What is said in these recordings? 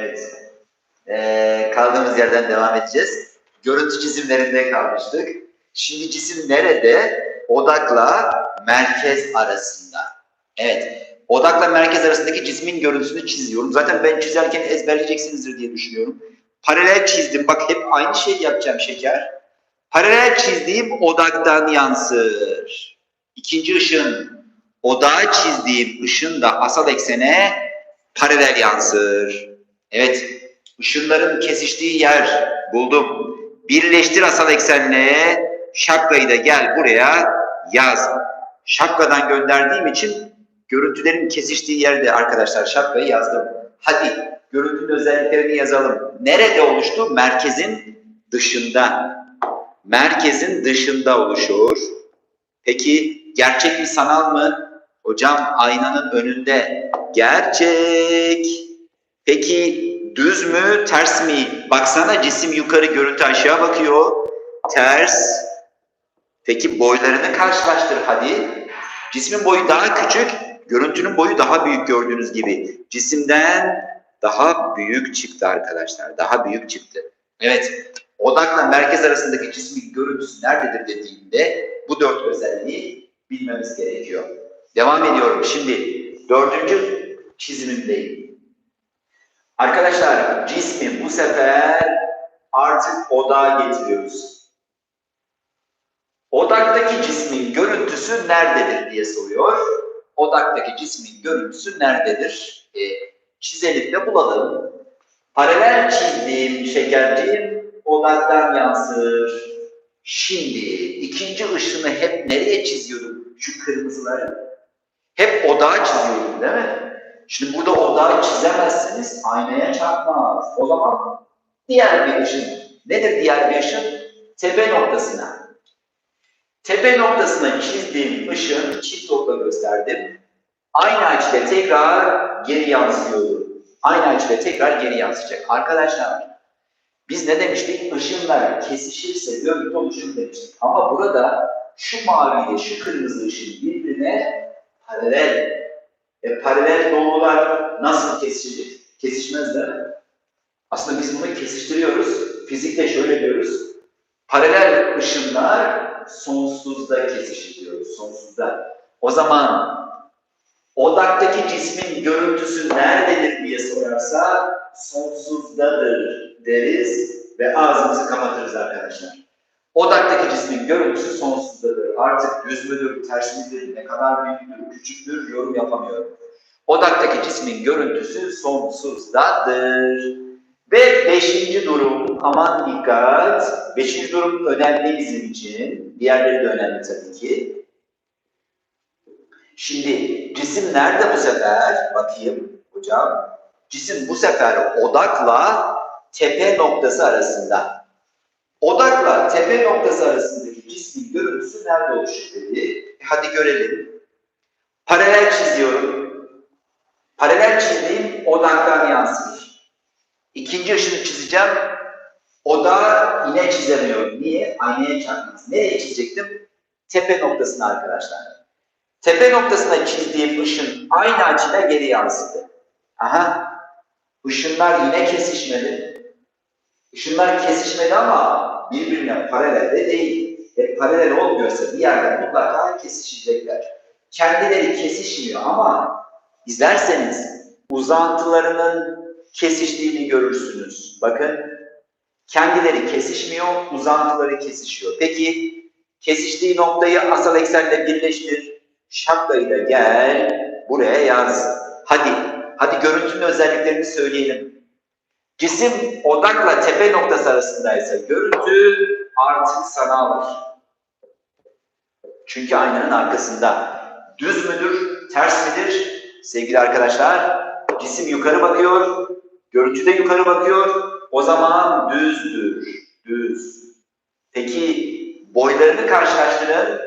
Evet. Ee, kaldığımız yerden devam edeceğiz. Görüntü çizimlerinde kalmıştık. Şimdi cisim nerede? Odakla merkez arasında. Evet. Odakla merkez arasındaki cismin görüntüsünü çiziyorum. Zaten ben çizerken ezberleyeceksinizdir diye düşünüyorum. Paralel çizdim. Bak hep aynı şeyi yapacağım şeker. Paralel çizdiğim odaktan yansır. İkinci ışın odağa çizdiğim ışın da asal eksene paralel yansır. Evet, ışınların kesiştiği yer buldum. Birleştir asal eksenle şapkayı da gel buraya yaz. Şapkadan gönderdiğim için görüntülerin kesiştiği yerde arkadaşlar şapkayı yazdım. Hadi görüntünün özelliklerini yazalım. Nerede oluştu? Merkezin dışında. Merkezin dışında oluşur. Peki gerçek mi sanal mı? Hocam aynanın önünde. Gerçek. Peki düz mü ters mi? Baksana cisim yukarı görüntü aşağı bakıyor. Ters. Peki boylarını karşılaştır hadi. Cismin boyu daha küçük, görüntünün boyu daha büyük gördüğünüz gibi. Cisimden daha büyük çıktı arkadaşlar. Daha büyük çıktı. Evet. Odakla merkez arasındaki cismin görüntüsü nerededir dediğimde bu dört özelliği bilmemiz gerekiyor. Devam ediyorum. Şimdi dördüncü çizimimdeyim. Arkadaşlar cismi bu sefer artık odağa getiriyoruz. Odaktaki cismin görüntüsü nerededir diye soruyor. Odaktaki cismin görüntüsü nerededir? E, çizelim de bulalım. Paralel çizdiğim şekerciğim odaktan yansır. Şimdi ikinci ışını hep nereye çiziyordum? Şu kırmızıları. Hep odağa çiziyordum değil mi? Şimdi burada odağı çizemezseniz aynaya çarpmaz. O zaman diğer bir ışın. Nedir diğer bir ışın? Tepe noktasına. Tepe noktasına çizdiğim ışın çift okla gösterdim. Aynı açıda tekrar geri yansıyor. Aynı açıda tekrar geri yansıyacak. Arkadaşlar biz ne demiştik? Işınlar kesişirse görüntü oluşur demiştik. Ama burada şu mavi ile şu kırmızı ışın birbirine paralel. E, paralel doğrular nasıl kesişir? Kesişmez değil mi? Aslında biz bunu kesiştiriyoruz. Fizikte şöyle diyoruz. Paralel ışınlar sonsuzda kesişir diyoruz. Sonsuzda. O zaman odaktaki cismin görüntüsü nerededir diye sorarsa sonsuzdadır deriz ve ağzımızı kapatırız arkadaşlar. Odaktaki cismin görüntüsü sonsuzdadır. Artık düz müdür, ters midir, ne kadar büyüktür, küçüktür yorum yapamıyorum. Odaktaki cismin görüntüsü sonsuzdadır. Ve beşinci durum, aman dikkat, beşinci durum önemli bizim için. Diğerleri de önemli tabii ki. Şimdi cisim nerede bu sefer? Bakayım hocam. Cisim bu sefer odakla tepe noktası arasında. Odakla tepe noktası arasındaki cismin görüntüsü nerede oluşur dedi. E hadi görelim. Paralel çiziyorum. Paralel çizdiğim odaktan yansır. İkinci ışını çizeceğim. Odağı yine çizemiyorum. Niye? Aynaya çarpmaz. Nereye çizecektim? Tepe noktasına arkadaşlar. Tepe noktasına çizdiğim ışın aynı açıda geri yansıdı. Aha. Işınlar yine kesişmedi. Işınlar kesişmedi ama birbirine paralel de değil. E, paralel olmuyorsa bir yerde mutlaka kesişecekler. Kendileri kesişmiyor ama izlerseniz uzantılarının kesiştiğini görürsünüz. Bakın kendileri kesişmiyor, uzantıları kesişiyor. Peki kesiştiği noktayı asal eksenle birleştir. Şapkayı da gel buraya yaz. Hadi, hadi görüntünün özelliklerini söyleyelim. Cisim odakla tepe noktası arasındaysa görüntü artık sanaldır. Çünkü aynanın arkasında. Düz müdür, ters midir? Sevgili arkadaşlar, cisim yukarı bakıyor, görüntü de yukarı bakıyor. O zaman düzdür, düz. Peki boylarını karşılaştırın.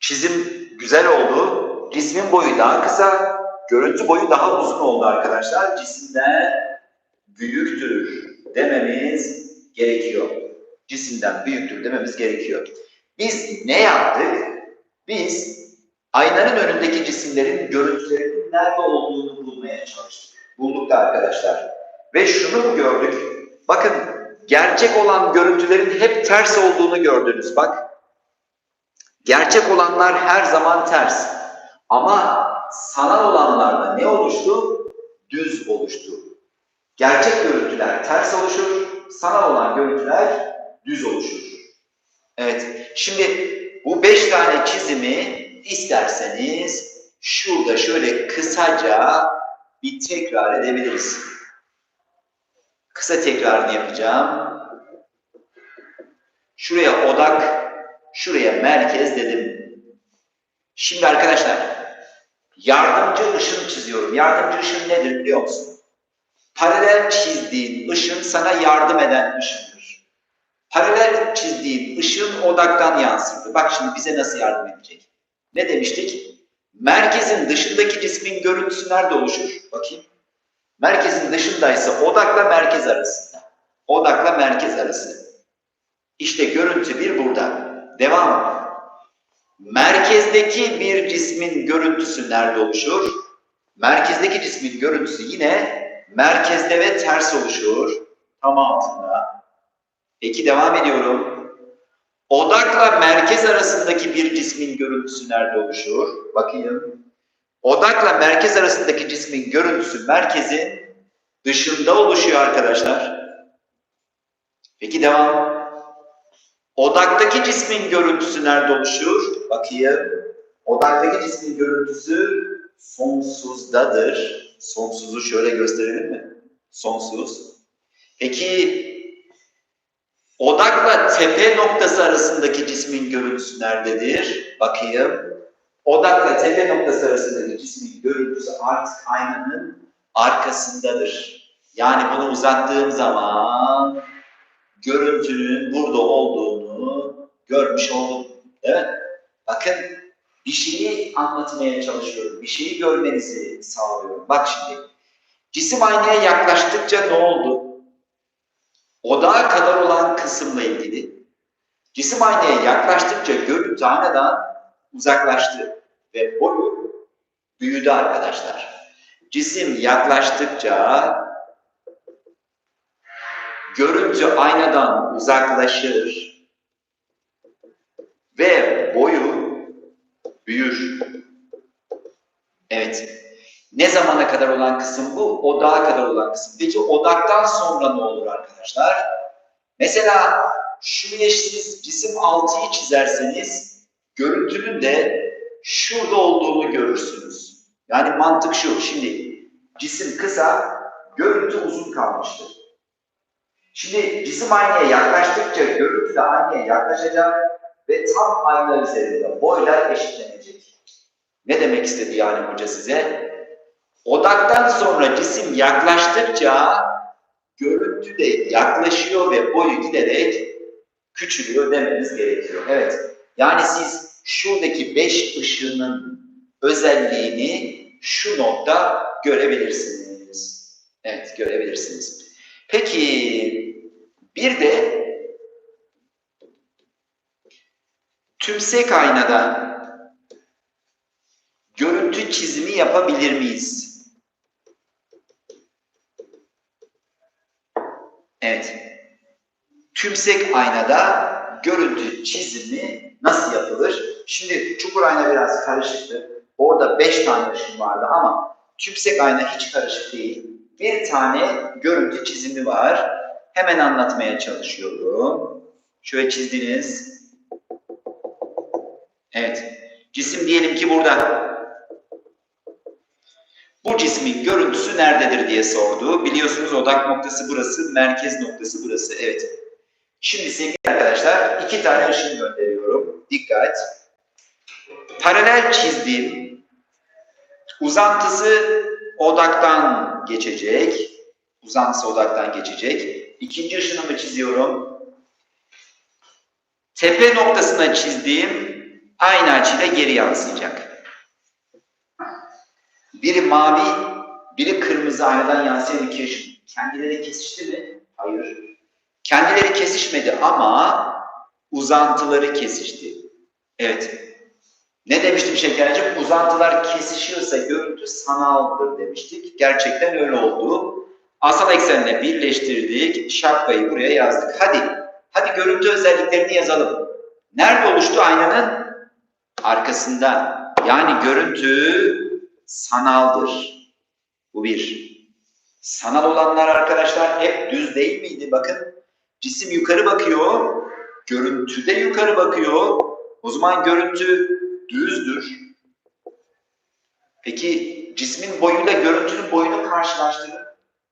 Çizim güzel oldu. Cismin boyu daha kısa, görüntü boyu daha uzun oldu arkadaşlar. Cisimden büyüktür dememiz gerekiyor. Cisimden büyüktür dememiz gerekiyor. Biz ne yaptık? Biz aynanın önündeki cisimlerin görüntülerinin nerede olduğunu bulmaya çalıştık. Bulduk da arkadaşlar. Ve şunu gördük? Bakın gerçek olan görüntülerin hep ters olduğunu gördünüz bak. Gerçek olanlar her zaman ters. Ama sanal olanlarda ne oluştu? Düz oluştu. Gerçek görüntüler ters oluşur, sanal olan görüntüler düz oluşur. Evet, şimdi bu beş tane çizimi isterseniz şurada şöyle kısaca bir tekrar edebiliriz. Kısa tekrarını yapacağım. Şuraya odak, şuraya merkez dedim. Şimdi arkadaşlar, yardımcı ışın çiziyorum. Yardımcı ışın nedir biliyor musun? Paralel çizdiğin ışın sana yardım eden ışındır. Paralel çizdiğin ışın odaktan yansırdı. Bak şimdi bize nasıl yardım edecek? Ne demiştik? Merkezin dışındaki cismin görüntüsü nerede oluşur? Bakayım. Merkezin dışındaysa odakla merkez arasında. Odakla merkez arası. İşte görüntü bir burada. Devam. Merkezdeki bir cismin görüntüsü nerede oluşur? Merkezdeki cismin görüntüsü yine merkezde ve ters oluşur. Tam altında. Peki devam ediyorum. Odakla merkez arasındaki bir cismin görüntüsü nerede oluşur? Bakayım. Odakla merkez arasındaki cismin görüntüsü merkezin dışında oluşuyor arkadaşlar. Peki devam. Odaktaki cismin görüntüsü nerede oluşur? Bakayım. Odaktaki cismin görüntüsü sonsuzdadır. Sonsuzu şöyle gösterelim mi? Sonsuz. Peki odakla tepe noktası arasındaki cismin görüntüsü nerededir? Bakayım. Odakla tepe noktası arasındaki cismin görüntüsü artık aynanın arkasındadır. Yani bunu uzattığım zaman görüntünün burada olduğunu görmüş oldum. Mi? Bakın bir şeyi anlatmaya çalışıyorum. Bir şeyi görmenizi sağlıyorum. Bak şimdi. Cisim aynaya yaklaştıkça ne oldu? Odağa kadar olan kısımla ilgili. Cisim aynaya yaklaştıkça görüntü aynadan uzaklaştı ve boyu büyüdü arkadaşlar. Cisim yaklaştıkça görüntü aynadan uzaklaşır ve boyu büyür. Evet. Ne zamana kadar olan kısım bu? Odağa kadar olan kısım. Peki odaktan sonra ne olur arkadaşlar? Mesela şu eşsiz cisim 6'yı çizerseniz görüntünün de şurada olduğunu görürsünüz. Yani mantık şu. Şimdi cisim kısa, görüntü uzun kalmıştır. Şimdi cisim aynaya yaklaştıkça görüntü de aynaya yaklaşacak ve tam ayna üzerinde boylar eşitlenecek. Ne demek istedi yani hoca size? Odaktan sonra cisim yaklaştıkça görüntü de yaklaşıyor ve boyu giderek küçülüyor demeniz gerekiyor. Evet. Yani siz şuradaki beş ışığının özelliğini şu nokta görebilirsiniz. Evet, görebilirsiniz. Peki bir de tümsek aynadan görüntü çizimi yapabilir miyiz? Evet. Tümsek aynada görüntü çizimi nasıl yapılır? Şimdi çukur ayna biraz karışıktı. Orada beş tane ışın vardı ama tümsek ayna hiç karışık değil. Bir tane görüntü çizimi var. Hemen anlatmaya çalışıyorum. Şöyle çizdiniz. Evet. Cisim diyelim ki burada. Bu cismin görüntüsü nerededir diye sordu. Biliyorsunuz odak noktası burası, merkez noktası burası. Evet. Şimdi sevgili arkadaşlar iki tane ışın gönderiyorum. Dikkat. Paralel çizdiğim uzantısı odaktan geçecek. Uzantısı odaktan geçecek. İkinci ışınımı çiziyorum. Tepe noktasına çizdiğim aynı açıyla geri yansıyacak. Biri mavi, biri kırmızı aynadan yansıyan iki ışın. Kendileri kesişti mi? Hayır. Kendileri kesişmedi ama uzantıları kesişti. Evet. Ne demiştim Şekercim? Uzantılar kesişiyorsa görüntü sanaldır demiştik. Gerçekten öyle oldu. Asal eksenle birleştirdik. Şapkayı buraya yazdık. Hadi, hadi görüntü özelliklerini yazalım. Nerede oluştu aynanın? Arkasında. Yani görüntü sanaldır. Bu bir. Sanal olanlar arkadaşlar hep düz değil miydi? Bakın cisim yukarı bakıyor. Görüntü de yukarı bakıyor. O zaman görüntü düzdür. Peki cismin boyuyla görüntünün boyunu karşılaştırın.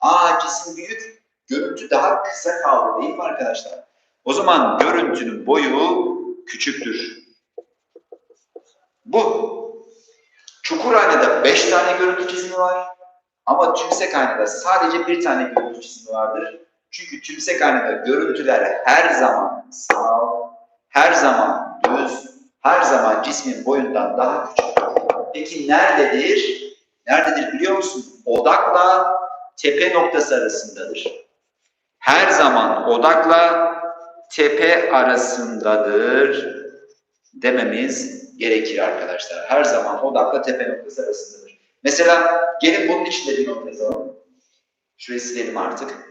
Aa cisim büyük, görüntü daha kısa kaldı değil mi arkadaşlar? O zaman görüntünün boyu küçüktür. Bu. Çukur aynada 5 tane görüntü çizimi var. Ama tümsek aynada sadece bir tane görüntü çizimi vardır. Çünkü tümsek aynada görüntüler her zaman sanal, her zaman düz, her zaman cismin boyundan daha küçüktür. Peki nerededir? Nerededir biliyor musun? Odakla tepe noktası arasındadır. Her zaman odakla tepe arasındadır dememiz gerekir arkadaşlar. Her zaman odakla tepe noktası arasındadır. Mesela gelin bunun içinde bir not yazalım. Şurayı silelim artık.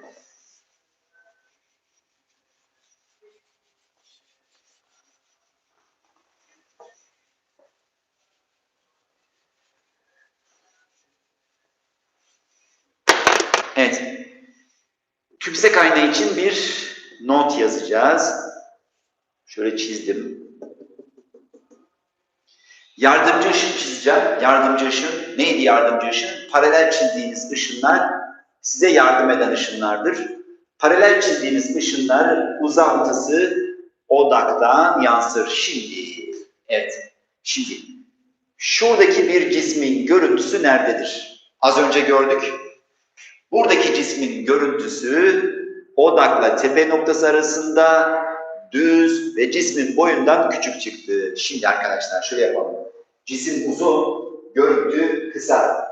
Evet. Tümsek ayna için bir not yazacağız. Şöyle çizdim. Yardımcı ışın çizeceğim. Yardımcı ışın. Neydi yardımcı ışın? Paralel çizdiğiniz ışınlar size yardım eden ışınlardır. Paralel çizdiğiniz ışınlar uzantısı odaktan yansır. Şimdi, evet. Şimdi, şuradaki bir cismin görüntüsü nerededir? Az önce gördük. Buradaki cismin görüntüsü odakla tepe noktası arasında düz ve cismin boyundan küçük çıktı. Şimdi arkadaşlar şöyle yapalım. Cisim uzun, görüntü kısa.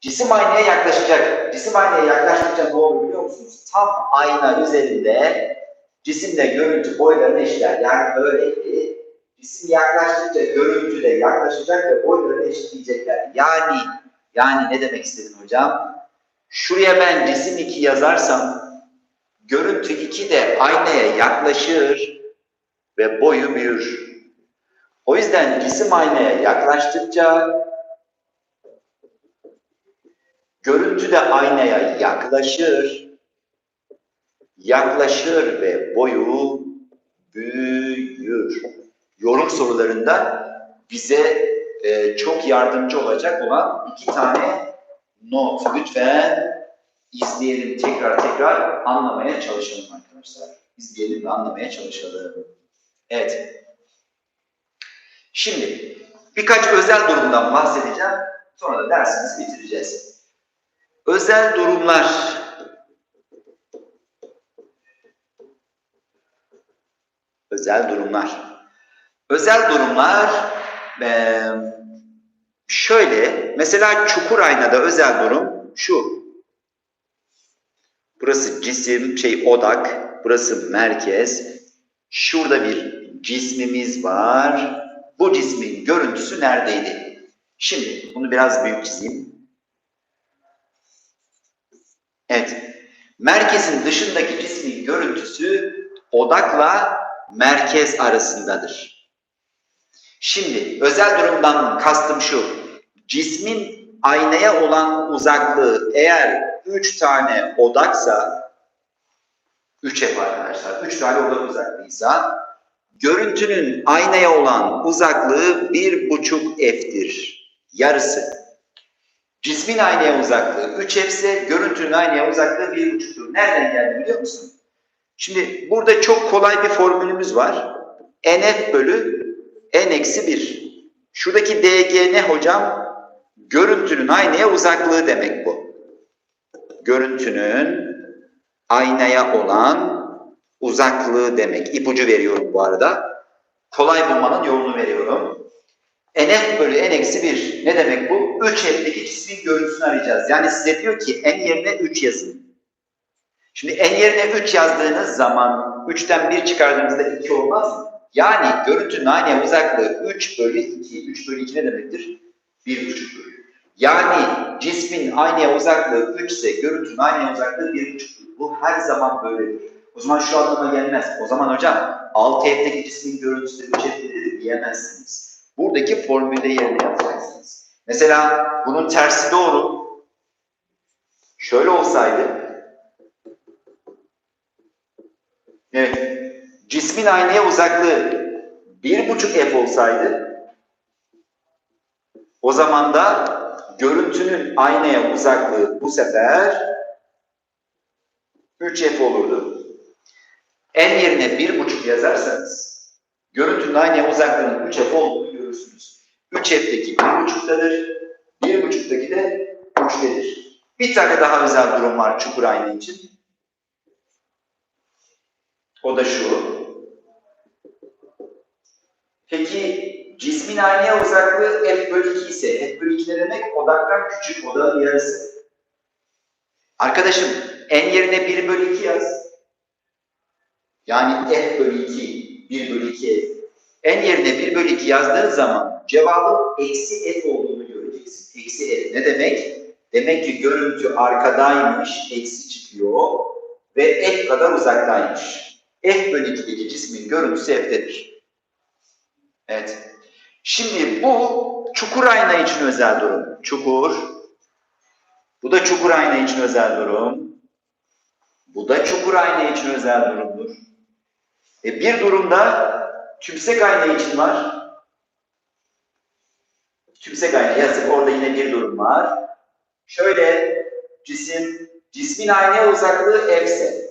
Cisim aynaya yaklaşacak. Cisim aynaya yaklaştıkça ne olur biliyor musunuz? Tam ayna üzerinde cisimle görüntü boylarını eşitler. Yani böyleydi. Cisim yaklaştıkça görüntü de yaklaşacak ve boylarını eşitleyecekler. Yani yani ne demek istedim hocam? Şuraya ben cisim 2 yazarsam görüntü 2 de aynaya yaklaşır ve boyu büyür. O yüzden cisim aynaya yaklaştıkça görüntü de aynaya yaklaşır, yaklaşır ve boyu büyür. Yorum sorularında bize e, çok yardımcı olacak olan iki tane not. Lütfen izleyelim tekrar tekrar anlamaya çalışalım arkadaşlar. İzleyelim ve anlamaya çalışalım. Evet. Şimdi birkaç özel durumdan bahsedeceğim. Sonra da dersimizi bitireceğiz. Özel durumlar. Özel durumlar. Özel durumlar eee Şöyle, mesela çukur aynada özel durum şu. Burası cisim, şey odak, burası merkez. Şurada bir cismimiz var. Bu cismin görüntüsü neredeydi? Şimdi bunu biraz büyük çizeyim. Evet. Merkezin dışındaki cismin görüntüsü odakla merkez arasındadır. Şimdi özel durumdan kastım şu. Cismin aynaya olan uzaklığı eğer 3 tane odaksa 3 yapar arkadaşlar. 3 tane odak uzaklığıysa görüntünün aynaya olan uzaklığı 1,5 f'tir. Yarısı. Cismin aynaya uzaklığı 3 f ise görüntünün aynaya uzaklığı 1,5'tur. Nereden geldi biliyor musun? Şimdi burada çok kolay bir formülümüz var. nf bölü n eksi 1. Şuradaki dg ne hocam? Görüntünün aynaya uzaklığı demek bu. Görüntünün aynaya olan uzaklığı demek. İpucu veriyorum bu arada. Kolay bulmanın yolunu veriyorum. nf bölü n eksi 1 ne demek bu? 3 f'deki cismin görüntüsünü arayacağız. Yani size diyor ki n yerine 3 yazın. Şimdi n yerine 3 yazdığınız zaman 3'ten 1 çıkardığınızda 2 olmaz? Yani görüntünün aynaya uzaklığı 3 bölü 2. 3 bölü 2 ne demektir? 1,5 bölü. Yani cismin aynaya uzaklığı 3 ise görüntünün aynaya uzaklığı 1,5'tur. Bu her zaman böyledir. O zaman şu anlama gelmez. O zaman hocam 6F'deki cismin görüntüsü 3F'dedir diyemezsiniz. Buradaki formülde yerine yazacaksınız. Mesela bunun tersi doğru. Şöyle olsaydı Evet. Cismin aynaya uzaklığı 1,5 F olsaydı o zaman da görüntünün aynaya uzaklığı bu sefer 3F olurdu. N yerine 1,5 yazarsanız görüntünün aynaya uzaklığının 3F olduğunu görürsünüz. 3F'deki 1,5'tadır. 1,5'daki de 3'tedir. Bir tane daha özel durum var çukur ayna için. O da şu. Peki cismin aynaya uzaklığı f bölü 2 ise f bölü 2 ne demek? Odaktan küçük, odağın yarısı. Arkadaşım n yerine 1 bölü 2 yaz. Yani f bölü 2, 1 bölü 2 f. n yerine 1 bölü 2 yazdığın zaman cevabın eksi f olduğunu göreceksin. Eksi f ne demek? Demek ki görüntü arkadaymış, eksi çıkıyor ve f kadar uzaktaymış. F bölü 2'deki cismin görüntüsü F'dedir. Evet. Şimdi bu çukur ayna için özel durum. Çukur. Bu da çukur ayna için özel durum. Bu da çukur ayna için özel durumdur. E bir durumda tümsek ayna için var. Tümsek ayna yazık. Orada yine bir durum var. Şöyle cisim, cismin aynaya uzaklığı F ise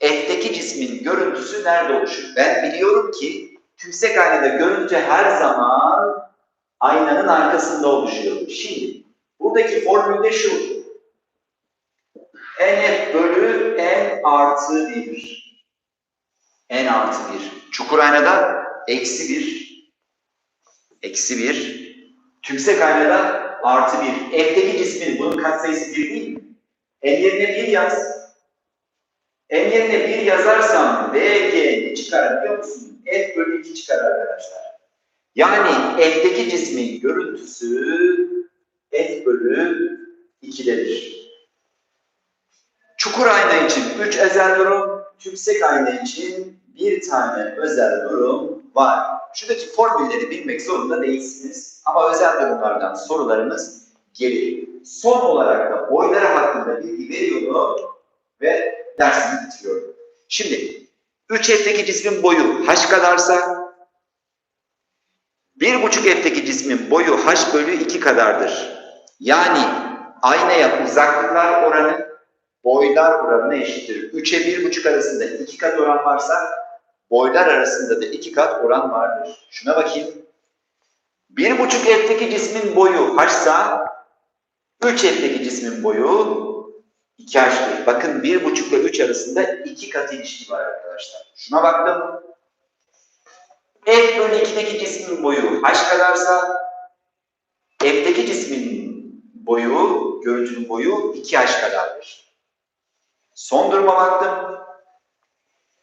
F'teki cismin görüntüsü nerede oluşur? Ben biliyorum ki tümsek aynada görüntü her zaman aynanın arkasında oluşuyor. Şimdi buradaki formülde şu. NF bölü N artı 1. N artı 1. Çukur aynada eksi 1. Eksi 1. Tümsek aynada artı 1. F'deki cismin bunun katsayısı 1 değil mi? N yerine 1 yaz. N yerine 1 yazarsam VG ne çıkar biliyor musun? F bölü 2 çıkar arkadaşlar. Yani F'deki cismin görüntüsü F bölü 2'dedir. Çukur ayna için 3 özel durum, tümsek ayna için bir tane özel durum var. Şuradaki formülleri bilmek zorunda değilsiniz. Ama özel durumlardan sorularımız gelir. Son olarak da boyları hakkında bilgi veriyorum ve dersini bitiriyorum. Şimdi 3F'deki cismin boyu h kadarsa 1,5 F'deki cismin boyu h bölü 2 kadardır. Yani aynaya uzaklıklar oranı boylar oranına eşittir. 3'e 1,5 arasında 2 kat oran varsa boylar arasında da 2 kat oran vardır. Şuna bakayım. 1,5 F'deki cismin boyu h'sa 3 F'deki cismin boyu 2H'tır. Bakın 1,5 ile 3 arasında 2 kat ilişki var arkadaşlar. Şuna baktım. F bölü 2'deki cismin boyu H kadarsa F'deki cismin boyu, görüntünün boyu 2H kadardır. Son duruma baktım.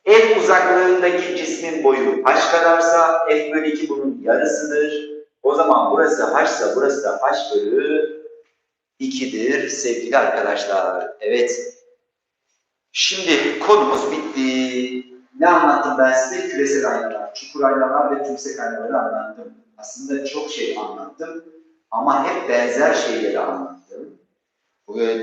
F uzaklığındaki cismin boyu H kadarsa F bölü 2 bunun yarısıdır. O zaman burası H ise burası da H bölü 2'dir sevgili arkadaşlar. Evet. Şimdi konumuz bitti. Ne anlattım ben size? Küresel aynalar, çukur aynalar ve tümsek aynaları anlattım. Aslında çok şey anlattım. Ama hep benzer şeyleri anlattım.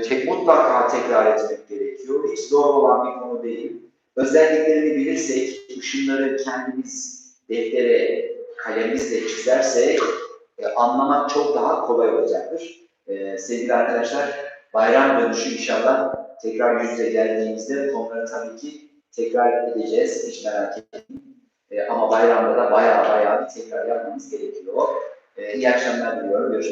Tek, mutlaka tekrar etmek gerekiyor. Hiç zor olan bir konu değil. Özelliklerini bilirsek, ışınları kendimiz deftere, kalemimizle çizersek e, anlamak çok daha kolay olacaktır. Ee, sevgili arkadaşlar, bayram dönüşü inşallah tekrar yüz yüze geldiğimizde konuları tabii ki tekrar edeceğiz. Hiç merak etmeyin. Ee, ama bayramda da bayağı bayağı bir tekrar yapmamız gerekiyor. Ee, iyi akşamlar diliyorum. Görüşmek